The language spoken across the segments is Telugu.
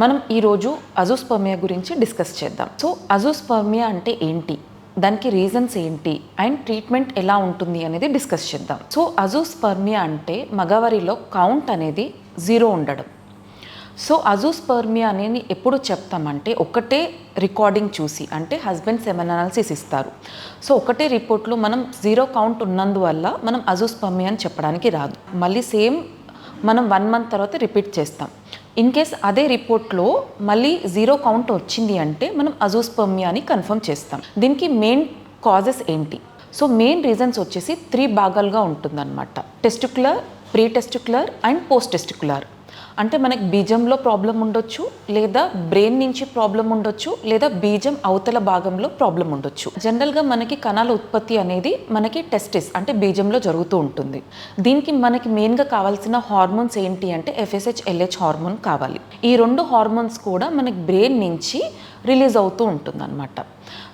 మనం ఈరోజు అజోస్పర్మియా గురించి డిస్కస్ చేద్దాం. సో అజోస్పర్మియా అంటే ఏంటి? దానికి రీజన్స్ ఏంటి? అండ్ ట్రీట్మెంట్ ఎలా ఉంటుంది అనేది డిస్కస్ చేద్దాం. సో అజోస్పర్మియా అంటే మగవారిలో కౌంట్ అనేది జీరో ఉండడం. సో అజోస్పర్మియా అనేది ఎప్పుడు చెప్తామంటే ఒకటే రికార్డింగ్ చూసి అంటే హస్బెండ్ సెమెన్ అనాలిసిస్ ఇస్తారు. సో ఒకటే రిపోర్ట్లో మనం జీరో కౌంట్ ఉన్నందువల్ల మనం అజోస్పర్మియా అని చెప్పడానికి రాదు. మళ్ళీ సేమ్ మనం వన్ మంత్ తర్వాత రిపీట్ చేస్తాం. ఇన్ కేస్ అదే రిపోర్ట్లో మళ్ళీ జీరో కౌంట్ వచ్చింది అంటే మనం అజోస్పర్మియా అని కన్ఫర్మ్ చేస్తాం. దీనికి మెయిన్ కాజెస్ ఏంటి? సో మెయిన్ రీజన్స్ వచ్చేసి త్రీ భాగాలుగా ఉంటుందన్నమాట. Testicular pre testicular and post testicular అంటే మనకి బీజంలో ప్రాబ్లం ఉండొచ్చు లేదా బ్రెయిన్ నుంచి ప్రాబ్లం ఉండొచ్చు లేదా బీజం అవతల భాగంలో ప్రాబ్లం ఉండొచ్చు. జనరల్గా మనకి కణాల ఉత్పత్తి అనేది మనకి టెస్టిస్ అంటే బీజంలో జరుగుతూ ఉంటుంది. దీనికి మనకి మెయిన్గా కావాల్సిన హార్మోన్స్ ఏంటి అంటే ఎఫ్ఎస్హెచ్ ఎల్హెచ్ హార్మోన్ కావాలి. ఈ రెండు హార్మోన్స్ కూడా మనకి బ్రెయిన్ నుంచి రిలీజ్ అవుతూ ఉంటుందన్నమాట.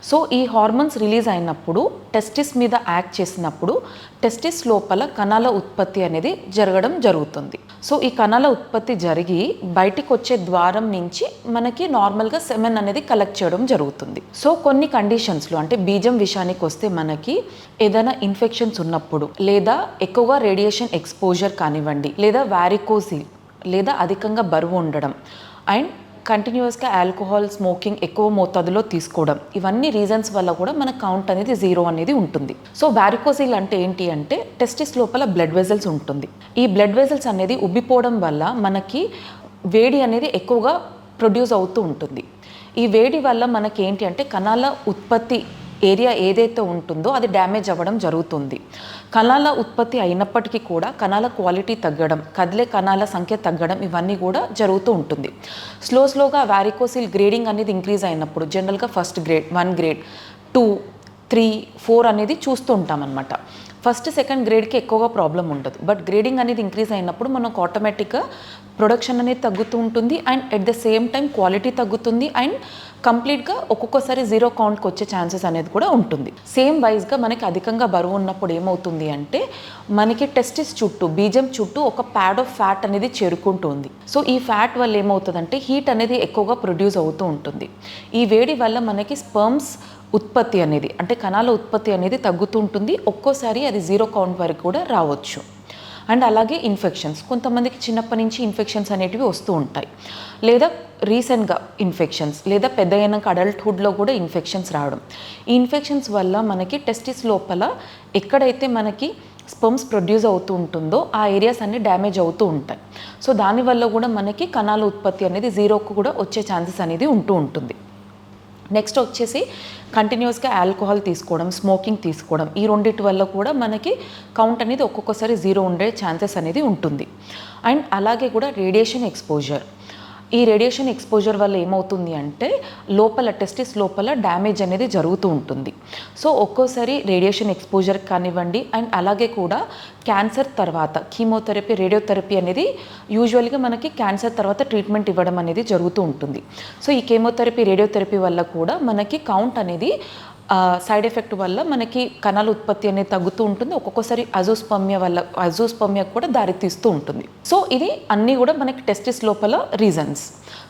సో ఈ హార్మోన్స్ రిలీజ్ అయినప్పుడు టెస్టిస్ మీద యాక్ట్ చేసినప్పుడు టెస్టిస్ లోపల కణాల ఉత్పత్తి అనేది జరగడం జరుగుతుంది. సో ఈ కణాల ఉత్పత్తి జరిగి బయటికి వచ్చే ద్వారం నుంచి మనకి నార్మల్గా సెమెన్ అనేది కలెక్ట్ చేయడం జరుగుతుంది. సో కొన్ని కండిషన్స్లో అంటే బీజం విషయానికి వస్తే మనకి ఏదైనా ఇన్ఫెక్షన్స్ ఉన్నప్పుడు లేదా ఎక్కువగా రేడియేషన్ ఎక్స్పోజర్ కానివ్వండి లేదా వ్యారికోసిల్ లేదా అధికంగా బరువు ఉండడం అండ్ కంటిన్యూస్గా ఆల్కహాల్ స్మోకింగ్ ఎక్కువ మోతాదులో తీసుకోవడం. ఇవన్నీ రీజన్స్ వల్ల కూడా మన కౌంట్ అనేది జీరో అనేది ఉంటుంది. సో వ్యారికోసిల్ అంటే ఏంటి అంటే టెస్టిస్ లోపల బ్లడ్ వెజల్స్ ఉంటుంది. ఈ బ్లడ్ వెజల్స్ అనేది ఉబ్బిపోవడం వల్ల మనకి వేడి అనేది ఎక్కువగా ప్రొడ్యూస్ అవుతూ ఉంటుంది. ఈ వేడి వల్ల మనకి ఏంటి అంటే కణాల ఉత్పత్తి ఏరియా ఏదైతే ఉంటుందో అది డ్యామేజ్ అవ్వడం జరుగుతుంది. కణాల ఉత్పత్తి అయినప్పటికీ కూడా కణాల క్వాలిటీ తగ్గడం కదిలే కణాల సంఖ్య తగ్గడం ఇవన్నీ కూడా జరుగుతూ ఉంటుంది. స్లో స్లోగా వ్యారికోసిల్ గ్రేడింగ్ అనేది ఇంక్రీజ్ అయినప్పుడు జనరల్గా first grade one grade two three four అనేది చూస్తూ ఉంటామన్నమాట. ఫస్ట్ సెకండ్ గ్రేడ్కి ఎక్కువగా ప్రాబ్లం ఉండదు. బట్ గ్రేడింగ్ అనేది ఇంక్రీజ్ అయినప్పుడు మనకు ఆటోమేటిక్గా ప్రొడక్షన్ అనేది తగ్గుతూ ఉంటుంది. And at the same time quality తగ్గుతుంది. అండ్ కంప్లీట్గా ఒక్కొక్కసారి జీరో కౌంట్కి వచ్చే ఛాన్సెస్ అనేది కూడా ఉంటుంది. సేమ్ వైజ్గా మనకి అధికంగా బరువు ఉన్నప్పుడు ఏమవుతుంది అంటే మనకి టెస్టిస్ చుట్టూ బీజం చుట్టూ ఒక ప్యాడ్ ఆఫ్ ఫ్యాట్ అనేది చేరుకుంటుంది. సో ఈ ఫ్యాట్ వల్ల ఏమవుతుందంటే హీట్ అనేది ఎక్కువగా ప్రొడ్యూస్ అవుతూ ఉంటుంది. ఈ వేడి వల్ల మనకి స్పర్మ్స్ ఉత్పత్తి అనేది అంటే కణాల ఉత్పత్తి అనేది తగ్గుతూ ఉంటుంది ఒక్కోసారి అది జీరో కౌంట్ వరకు కూడా రావచ్చు. అండ్ అలాగే ఇన్ఫెక్షన్స్. కొంతమందికి చిన్నప్పటి నుంచి ఇన్ఫెక్షన్స్ అనేటివి వస్తూ ఉంటాయి. లేదా రీసెంట్గా ఇన్ఫెక్షన్స్ లేదా పెద్ద అయినాక అడల్ట్హుడ్లో కూడా ఇన్ఫెక్షన్స్ రావడం. ఈ ఇన్ఫెక్షన్స్ వల్ల మనకి టెస్టిస్ లోపల ఎక్కడైతే మనకి స్పమ్స్ ప్రొడ్యూస్ అవుతూ ఉంటుందో ఆ ఏరియాస్ అన్ని డ్యామేజ్ అవుతూ ఉంటాయి. సో దానివల్ల కూడా మనకి కణాల ఉత్పత్తి అనేది జీరోకు కూడా వచ్చే ఛాన్సెస్ అనేది ఉంటూ ఉంటుంది. నెక్స్ట్ వచ్చేసి కంటిన్యూస్గా ఆల్కహాల్ తీసుకోవడం స్మోకింగ్ తీసుకోవడం. ఈ రెండింటి వల్ల కూడా మనకి కౌంట్ అనేది ఒక్కొక్కసారి జీరో ఉండే ఛాన్సెస్ అనేది ఉంటుంది. అండ్ అలాగే కూడా రేడియేషన్ ఎక్స్పోజర్ ఈ రేడియేషన్ ఎక్స్పోజర్ వల్ల ఏమవుతుంది అంటే లోపల టెస్టిస్ లోపల డ్యామేజ్ అనేది జరుగుతూ ఉంటుంది. సో ఒక్కోసారి రేడియేషన్ ఎక్స్పోజర్ కానివ్వండి అండ్ అలాగే కూడా క్యాన్సర్ తర్వాత కీమోథెరపీ రేడియోథెరపీ అనేది యూజువల్గా మనకి క్యాన్సర్ తర్వాత ట్రీట్మెంట్ ఇవ్వడం అనేది జరుగుతూ ఉంటుంది. సో ఈ కీమోథెరపీ రేడియోథెరపీ వల్ల కూడా మనకి కౌంట్ అనేది సైడ్ ఎఫెక్ట్ వల్ల మనకి కణాల ఉత్పత్తి అనేది తగ్గుతూ ఉంటుంది. ఒక్కొక్కసారి అజోస్పమ్య వల్ల అజోస్పమ్య కూడా దారితీస్తూ ఉంటుంది. సో ఇది అన్నీ కూడా మనకి టెస్టిస్ లోపల రీజన్స్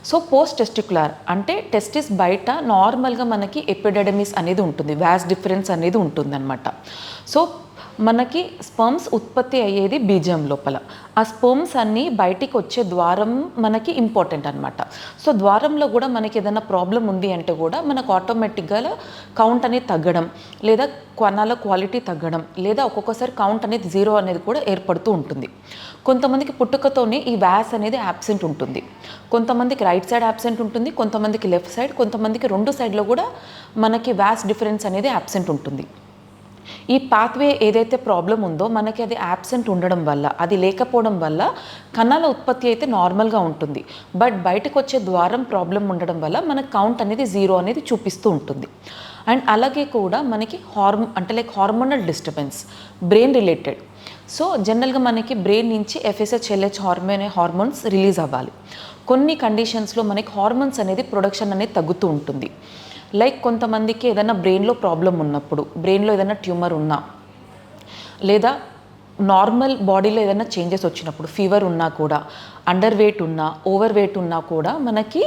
సో పోస్ట్ టెస్టికులర్ అంటే టెస్టిస్ బయట నార్మల్గా మనకి ఎపిడెడమిస్ అనేది ఉంటుంది. వ్యాస్ డిఫరెన్స్ అనేది ఉంటుందన్నమాట. సో మనకి స్పర్మ్స్ ఉత్పత్తి అయ్యేది బీజం లోపల. ఆ స్పర్మ్స్ అన్నీ బయటికి వచ్చే ద్వారం మనకి ఇంపార్టెంట్ అనమాట సో ద్వారంలో కూడా మనకి ఏదైనా ప్రాబ్లం ఉంది అంటే కూడా మనకు ఆటోమేటిక్గా కౌంట్ అనేది తగ్గడం లేదా కొనాల క్వాలిటీ తగ్గడం లేదా ఒక్కొక్కసారి కౌంట్ అనేది జీరో అనేది కూడా ఏర్పడుతూ ఉంటుంది. కొంతమందికి పుట్టుకతోనే ఈ వ్యాస్ అనేది యాబ్సెంట్ ఉంటుంది. కొంతమందికి రైట్ సైడ్ యాబ్సెంట్ ఉంటుంది కొంతమందికి లెఫ్ట్ సైడ్ కొంతమందికి రెండు సైడ్లో కూడా మనకి వ్యాస్ డిఫరెన్స్ అనేది యాబ్సెంట్ ఉంటుంది. ఈ పాత్వే ఏదైతే ప్రాబ్లం ఉందో మనకి అది యాబ్సెంట్ ఉండడం వల్ల అది లేకపోవడం వల్ల కణాల ఉత్పత్తి అయితే నార్మల్గా ఉంటుంది. బట్ బయటకు వచ్చే ద్వారం ప్రాబ్లం ఉండడం వల్ల మన కౌంట్ అనేది జీరో అనేది చూపిస్తూ ఉంటుంది. అండ్ అలాగే కూడా మనకి హార్మ్ అంటే like hormonal disturbance brain related so జనరల్గా మనకి బ్రెయిన్ నుంచి FSH LH hormone hormones release అవ్వాలి. కొన్ని కండిషన్స్లో మనకి హార్మోన్స్ అనేది ప్రొడక్షన్ అనేది తగ్గుతూ ఉంటుంది. లైక్ కొంతమందికి ఏదైనా బ్రెయిన్లో ప్రాబ్లం ఉన్నప్పుడు బ్రెయిన్లో ఏదైనా ట్యూమర్ ఉన్నా లేదా నార్మల్ బాడీలో ఏదైనా చేంజెస్ వచ్చినప్పుడు ఫీవర్ ఉన్నా కూడా అండర్ వెయిట్ ఉన్నా ఓవర్ వెయిట్ ఉన్నా కూడా మనకి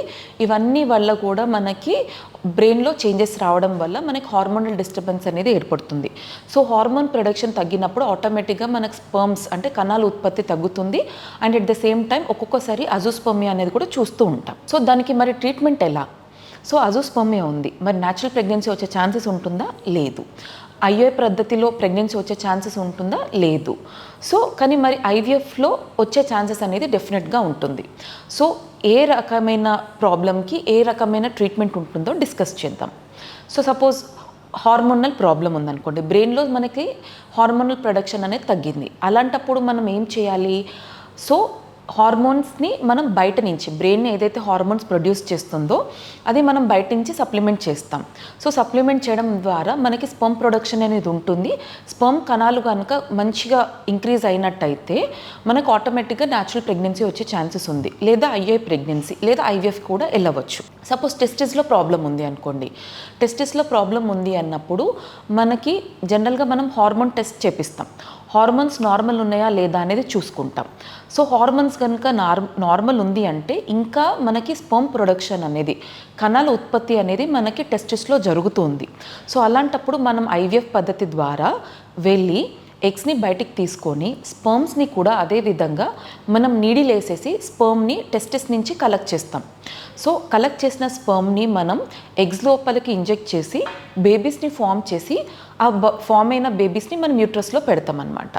ఇవన్నీ వల్ల కూడా మనకి బ్రెయిన్లో చేంజెస్ రావడం వల్ల మనకి హార్మోనల్ డిస్టర్బెన్స్ అనేది ఏర్పడుతుంది. సో హార్మోన్ ప్రొడక్షన్ తగ్గినప్పుడు ఆటోమేటిక్గా మనకు స్పర్మ్స్ అంటే కణాల ఉత్పత్తి తగ్గుతుంది. And at the same time ఒక్కొక్కసారి అజోస్పర్మియా అనేది కూడా చూస్తూ ఉంటాం. సో దానికి మరి ట్రీట్మెంట్ ఎలా? సో అజోస్పర్మియా ఉంది. మరి న్యాచురల్ ప్రెగ్నెన్సీ వచ్చే ఛాన్సెస్ ఉంటుందా? లేదు. ఐఏ పద్ధతిలో ప్రెగ్నెన్సీ వచ్చే ఛాన్సెస్ ఉంటుందా? లేదు. సో కానీ మరి ఐవీఎఫ్లో వచ్చే ఛాన్సెస్ అనేది డెఫినెట్గా ఉంటుంది. సో ఏ రకమైన ప్రాబ్లమ్కి ఏ రకమైన ట్రీట్మెంట్ ఉంటుందో డిస్కస్ చేద్దాం. సో సపోజ్ హార్మోనల్ ప్రాబ్లం ఉందనుకోండి. బ్రెయిన్లో మనకి హార్మోనల్ ప్రొడక్షన్ అనేది తగ్గింది. అలాంటప్పుడు మనం ఏం చేయాలి? సో హార్మోన్స్ని మనం బయట నుంచి బ్రెయిన్ ఏదైతే హార్మోన్స్ ప్రొడ్యూస్ చేస్తుందో అది మనం బయట నుంచి సప్లిమెంట్ చేస్తాం. సో సప్లిమెంట్ చేయడం ద్వారా మనకి స్పర్మ్ ప్రొడక్షన్ అనేది ఉంటుంది. స్పర్మ్ కణాలు కనుక మంచిగా ఇంక్రీజ్ అయినట్టయితే మనకు ఆటోమేటిక్గా న్యాచురల్ ప్రెగ్నెన్సీ వచ్చే ఛాన్సెస్ ఉంది. లేదా ఐఏ ప్రెగ్నెన్సీ లేదా ఐవీఎఫ్ కూడా వెళ్ళవచ్చు. సపోజ్ టెస్టిస్లో ప్రాబ్లం ఉంది అనుకోండి. టెస్టిస్లో ప్రాబ్లం ఉంది అన్నప్పుడు మనకి జనరల్గా మనం హార్మోన్ టెస్ట్ చేపిస్తాం. హార్మోన్స్ నార్మల్ ఉన్నాయా లేదా అనేది చూసుకుంటాం. సో హార్మోన్స్ కనుక నార్ నార్మల్ ఉంది అంటే ఇంకా మనకి స్పమ్ ప్రొడక్షన్ అనేది కణాల ఉత్పత్తి అనేది మనకి టెస్టిస్లో జరుగుతుంది. సో అలాంటప్పుడు మనం ఐవిఎఫ్ పద్ధతి ద్వారా వెళ్ళి ఎగ్స్ని బయటికి తీసుకొని స్పర్మ్స్ని కూడా అదే విధంగా మనం నీడిలేసేసి స్పర్మ్ని టెస్టిస్ నుంచి కలెక్ట్ చేస్తాం. సో కలెక్ట్ చేసిన స్పర్మ్ని మనం ఎగ్స్ లోపలికి ఇంజెక్ట్ చేసి బేబీస్ని ఫామ్ చేసి ఆ ఫామ్ అయిన బేబీస్ని మనం యూట్రస్లో పెడతామన్నమాట.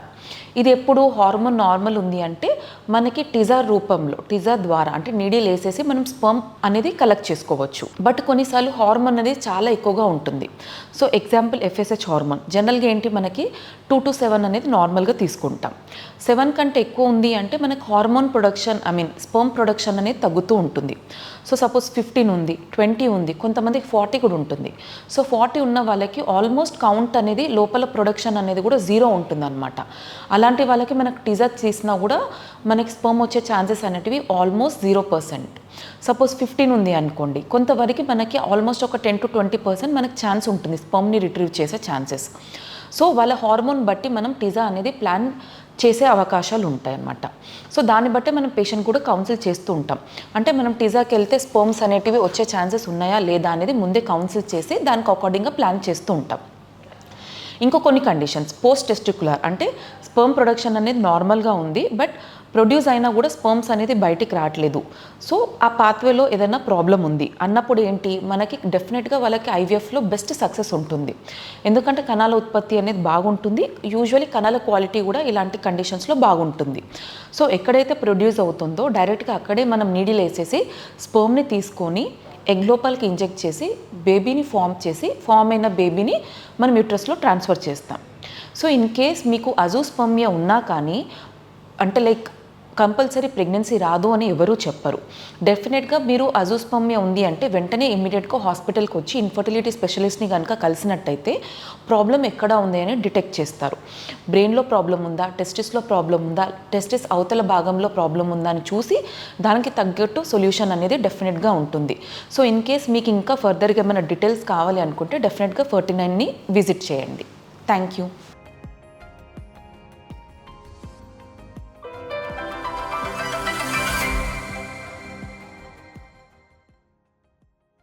ఇది ఎప్పుడు హార్మోన్ నార్మల్ ఉంది అంటే మనకి టిజార్ రూపంలో టిజార్ ద్వారా అంటే నీడిల్ వేసేసి మనం స్పర్మ్ అనేది కలెక్ట్ చేసుకోవచ్చు. బట్ కొన్నిసార్లు హార్మోన్ అనేది చాలా ఎక్కువగా ఉంటుంది. సో ఎగ్జాంపుల్ ఎఫ్ఎస్హెచ్ హార్మోన్ జనరల్గా ఏంటి మనకి? టూ టు సెవెన్ అనేది నార్మల్గా తీసుకుంటాం. సెవెన్ కంటే ఎక్కువ ఉంది అంటే మనకి hormone production I mean sperm production అనేది తగ్గుతూ ఉంటుంది. సో సపోజ్ ఫిఫ్టీన్ ఉంది ట్వంటీ ఉంది కొంతమందికి ఫార్టీ కూడా ఉంటుంది. సో ఫార్టీ ఉన్న వాళ్ళకి ఆల్మోస్ట్ కౌంట్ అనేది లోపల ప్రొడక్షన్ అనేది కూడా జీరో ఉంటుందన్నమాట. అలాంటి వాళ్ళకి మనకు టీజర్ తీసినా కూడా మనకి స్పర్మ్ వచ్చే ఛాన్సెస్ అనేటివి almost zero percent suppose fifteen ఉంది అనుకోండి కొంతవరకు మనకి ఆల్మోస్ట్ ఒక టెన్ టు ట్వంటీ పర్సెంట్ మనకి ఛాన్స్ ఉంటుంది స్పర్మ్ని రిట్రీవ్ చేసే ఛాన్సెస్ సో వాళ్ళ హార్మోన్ బట్టి మనం టీజా అనేది ప్లాన్ చేసే అవకాశాలు ఉంటాయన్నమాట సో దాన్ని బట్టే మనం పేషెంట్ కూడా కౌన్సిల్ చేస్తూ ఉంటాం. అంటే మనం టీజాకి వెళ్తే స్పర్మ్స్ అనేటివి వచ్చే ఛాన్సెస్ ఉన్నాయా లేదా అనేది ముందే కౌన్సిల్ చేసి దానికి అకార్డింగ్గా ప్లాన్ చేస్తూ ఉంటాం. ఇంకో కొన్ని కండిషన్స్ పోస్ట్ టెస్టికులర్ అంటే స్పర్మ్ ప్రొడక్షన్ అనేది నార్మల్గా ఉంది బట్ ప్రొడ్యూస్ అయినా కూడా స్పర్మ్స్ అనేది బయటికి రావట్లేదు. సో ఆ పాత్వేలో ఏదైనా ప్రాబ్లం ఉంది. అన్నప్పుడు ఏంటి? మనకి డెఫినెట్గా వాళ్ళకి ఐవీఎఫ్లో బెస్ట్ సక్సెస్ ఉంటుంది. ఎందుకంటే కణాల ఉత్పత్తి అనేది బాగుంటుంది. యూజువలీ కణాల క్వాలిటీ కూడా ఇలాంటి కండిషన్స్లో బాగుంటుంది. సో ఎక్కడైతే ప్రొడ్యూస్ అవుతుందో డైరెక్ట్గా అక్కడే మనం నీడిల్ వేసేసి స్పర్మ్ని తీసుకొని ఎగ్ లోపలికి ఇంజెక్ట్ చేసి బేబీని ఫామ్ చేసి ఫామ్ అయిన బేబీని మనం యూట్రస్లో ట్రాన్స్ఫర్ చేస్తాం. సో ఇన్ కేస్ మీకు అజూస్పమ్య ఉన్నా కానీ అంటే లైక్ కంపల్సరీ ప్రెగ్నెన్సీ రాదు అని ఎవరూ చెప్పరు. డెఫినెట్గా మీరు అజూస్పమ్య ఉంది అంటే వెంటనే ఇమ్మీడియట్గా హాస్పిటల్కి వచ్చి ఇన్ఫర్టిలిటీ స్పెషలిస్ట్ని కనుక కలిసినట్టయితే ప్రాబ్లం ఎక్కడ ఉంది అని డిటెక్ట్ చేస్తారు. బ్రెయిన్లో ప్రాబ్లం ఉందా? టెస్టిస్లో ప్రాబ్లం ఉందా? టెస్టిస్ అవతల భాగంలో ప్రాబ్లం ఉందా అని చూసి దానికి తగ్గట్టు సొల్యూషన్ అనేది డెఫినెట్గా ఉంటుంది. సో ఇన్ కేస్ మీకు ఇంకా ఫర్దర్గా ఏమైనా డీటెయిల్స్ కావాలి అనుకుంటే డెఫినెట్గా ఫర్టీ నైన్ని విజిట్ చేయండి. Thank you